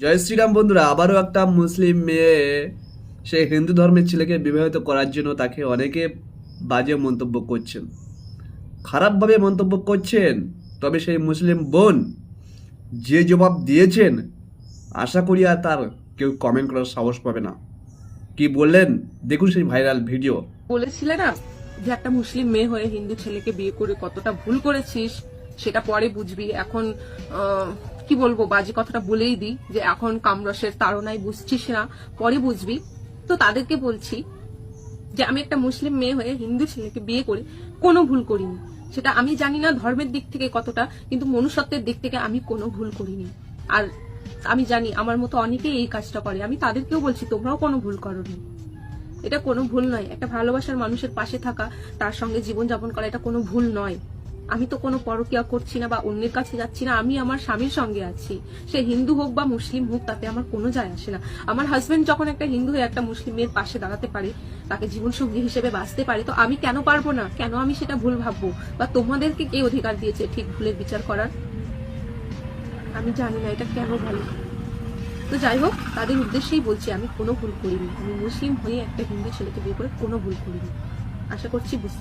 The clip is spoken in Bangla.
জয় শ্রীরাম বন্ধুরা, আবারও একটা মুসলিম মেয়ে, সে হিন্দু ধর্মের ছেলেকে বিবাহিত করার জন্য তাকে অনেকে বাজে মন্তব্য করছেন। খারাপভাবে মন্তব্য করছেন, তবে সেই মুসলিম বোন যে জবাব দিয়েছেন, আশা করি আর তার কেউ কমেন্ট করার সাহস পাবে না। কি বললেন? দেখুন সেই ভাইরাল ভিডিও বলেছিলে না যে একটা মুসলিম মেয়ে হয়ে হিন্দু ছেলেকে বিয়ে করে কতটা ভুল করেছিস? সেটা পরে বুঝবি। এখন কি বলব, বাজে কথাটা বলেই দিই যে এখন কামরসের তাড়নায় বুঝছিস না, পরে বুঝবি। তো তাদেরকে বলছি যে আমি একটা মুসলিম মেয়ে হয়ে হিন্দু ছেলেকে বিয়ে করে কোনো ভুল করিনি। সেটা আমি জানি না ধর্মের দিক থেকে কতটা, কিন্তু মনুষ্যত্বের দিক থেকে আমি কোনো ভুল করিনি। আর আমি জানি আমার মতো অনেকেই এই কাজটা করে। আমি তাদেরকেও বলছি, তোমরাও কোনো ভুল করোনি। এটা কোনো ভুল নয়। একটা ভালোবাসার মানুষের পাশে থাকা, তার সঙ্গে জীবন জীবনযাপন করা, এটা কোনো ভুল নয়। আমি তো কোনো পরকিয়া করছি না বা অন্যের কাছে যাচ্ছি না, আমি আমার স্বামীর সঙ্গে আছি। সে হিন্দু হোক বা মুসলিম হোক, তাতে আমার কোনো যায় আসে না। আমার হাজবেন্ড যখন একটা হিন্দু হয়ে একটা মুসলিমের পাশে দাঁড়াতে পারে, তাকে জীবনসঙ্গী হিসেবে বাঁচতে পারে, তো আমি কেন পারব না? কেন আমি সেটা ভুল ভাববো? বা তোমাদেরকে কে অধিকার দিয়েছে ঠিক ভুলের বিচার করার? আমি জানি না এটা কেন বলে। তো যাই হোক, তাদের উদ্দেশ্যেই বলছি, আমি কোনো ভুল করিনি। আমি মুসলিম হয়ে একটা হিন্দু ছেলেকে বিয়ে করে কোনো ভুল করিনি। আশা করছি বুঝতে